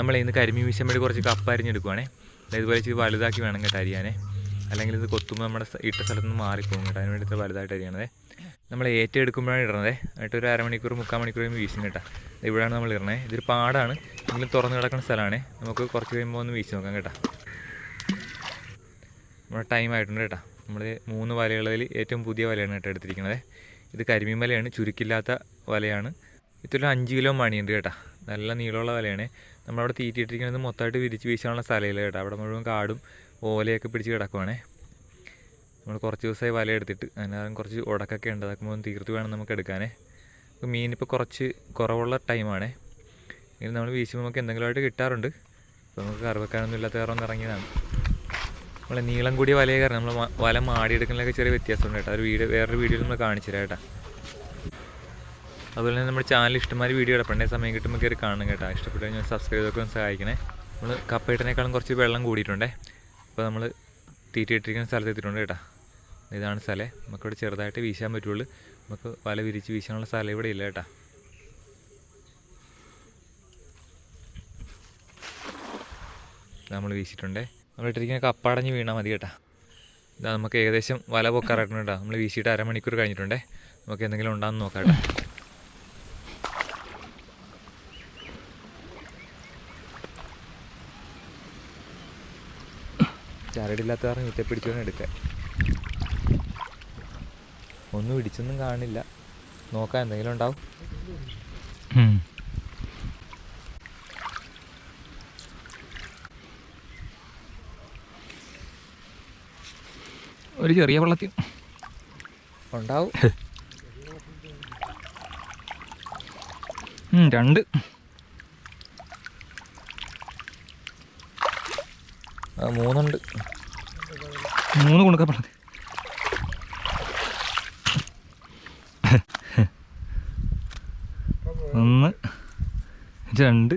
നമ്മൾ ഇന്ന് കരിമീൻ വീശാൻ വേണ്ടി കുറച്ച് കപ്പ അരിഞ്ഞെടുക്കുവാണേ. ഇതുപോലെ ഇച്ചിരി വലുതാക്കി വേണം കേട്ടോ അരിയാനേ. അല്ലെങ്കിൽ ഇത് കൊത്തുമ്പോൾ നമ്മുടെ ഇട്ട സ്ഥലത്ത് നിന്ന് മാറിപ്പോകും കേട്ടോ. അതിന് വേണ്ടി വലുതായിട്ട് അരിയണതേ. നമ്മൾ ഏറ്റെടുക്കുമ്പോഴാണ് ഇടണത്. എന്നിട്ട് ഒരു അരമണിക്കൂർ മുക്കാൽ മണിക്കൂർ കഴിയുമ്പോൾ വീശും കേട്ടോ. ഇവിടെയാണ് നമ്മൾ ഇടണേ. ഇതൊരു പാടാണ്. എങ്കിലും തുറന്നു കിടക്കുന്ന സ്ഥലമാണ്. നമുക്ക് കുറച്ച് കഴിയുമ്പോൾ ഒന്ന് വീശി നോക്കാം കേട്ടോ. നമ്മുടെ ടൈം ആയിട്ടുണ്ട് കേട്ടോ. നമ്മൾ മൂന്ന് വലകളിൽ ഏറ്റവും പുതിയ വലയാണ് കേട്ടോ എടുത്തിരിക്കുന്നത് ഇത് കരിമീൻ വലയാണ്. ചുരുക്കില്ലാത്ത വലയാണ്. ഇതൊരു അഞ്ച് കിലോ മണിയുണ്ട് കേട്ടോ. നല്ല നീളമുള്ള വലയാണ്. നമ്മളവിടെ തീറ്റിയിട്ടിരിക്കുന്നത് മൊത്തമായിട്ട് വിരിച്ച് വീശാനുള്ള സ്ഥലമില്ല കേട്ടോ. അവിടെ മുഴുവൻ കാടും ഓലയൊക്കെ പിടിച്ച് കിടക്കുവാണേ. നമ്മൾ കുറച്ച് ദിവസമായി വല എടുത്തിട്ട് അതിനകം കുറച്ച് ഉടക്കൊക്കെ ഉണ്ട്. അതൊക്കെ മുഴുവൻ തീർത്ത് വേണം നമുക്ക് എടുക്കാനേ. അപ്പോൾ മീനിപ്പോൾ കുറച്ച് കുറവുള്ള ടൈമാണ്. ഇനി നമ്മൾ വീശുമ്പോൾ നമുക്ക് എന്തെങ്കിലുമായിട്ട് കിട്ടാറുണ്ട്. അപ്പോൾ നമുക്ക് കറി വെക്കാനൊന്നും ഇല്ലാത്ത വേറെ ഒന്ന് ഇറങ്ങിയതാണ്. നമ്മളെ നീളം കൂടിയ വലയെ കാരണം നമ്മൾ വല മാടിയെടുക്കുന്നതിലൊക്കെ ചെറിയ വ്യത്യാസമുണ്ട് കേട്ടോ. ഒരു വീഡിയോ വേറൊരു വീഡിയോയിൽ നമ്മൾ കാണിച്ചു തരാം കേട്ടോ. അതുപോലെ തന്നെ നമ്മുടെ ചാനൽ ഇഷ്ടമാതിരി വീഡിയോ ഇടപെടേ സമയം കിട്ടുമ്പോൾ കയറി കാണണം കേട്ടോ. ഇഷ്ടപ്പെട്ടു കഴിഞ്ഞാൽ സബ്സ്ക്രൈബ് ചെയ്തൊക്കെ ഒന്ന് സഹായിക്കണേ. നമ്മൾ കപ്പയിട്ടതിനേക്കാളും കുറച്ച് വെള്ളം കൂടിയിട്ടുണ്ടേ. അപ്പോൾ നമ്മൾ തീറ്റിട്ടിരിക്കുന്ന സ്ഥലത്ത് എത്തിയിട്ടുണ്ട് കേട്ടോ. ഇതാണ് സ്ഥലം. നമുക്കിവിടെ ചെറുതായിട്ട് വീശാൻ പറ്റുള്ളൂ. നമുക്ക് വല വിരിച്ച് വീശാനുള്ള സ്ഥലം ഇവിടെ ഇല്ല കേട്ടോ. നമ്മൾ വീശിയിട്ടുണ്ടേ. നമ്മൾ ഇട്ടിരിക്കുന്ന കപ്പടഞ്ഞ് വീണാൽ മതി കേട്ടോ. ഇതാ നമുക്ക് ഏകദേശം വല പൊക്കാറായിട്ടുണ്ട് കേട്ടോ. നമ്മൾ വീശിയിട്ട് അരമണിക്കൂർ കഴിഞ്ഞിട്ടുണ്ടേ. നമുക്ക് എന്തെങ്കിലും ഉണ്ടാകുന്ന നോക്കാം കേട്ടോ. ചരടില്ലാത്ത കാരണം ഇത്തെ പിടിച്ചോണ്ട് എടുക്കാൻ. ഒന്നും ഇടിച്ചൊന്നും കാണില്ല. നോക്കാൻ എന്തെങ്കിലും ഉണ്ടാവും. ഒരു ചെറിയ വെള്ളത്തിൽ. ഉണ്ടാവും. രണ്ട്. മൂന്നുണ്ട് മൂന്ന് കൊടുക്കപ്പെട്ടത് ഒന്ന് രണ്ട്.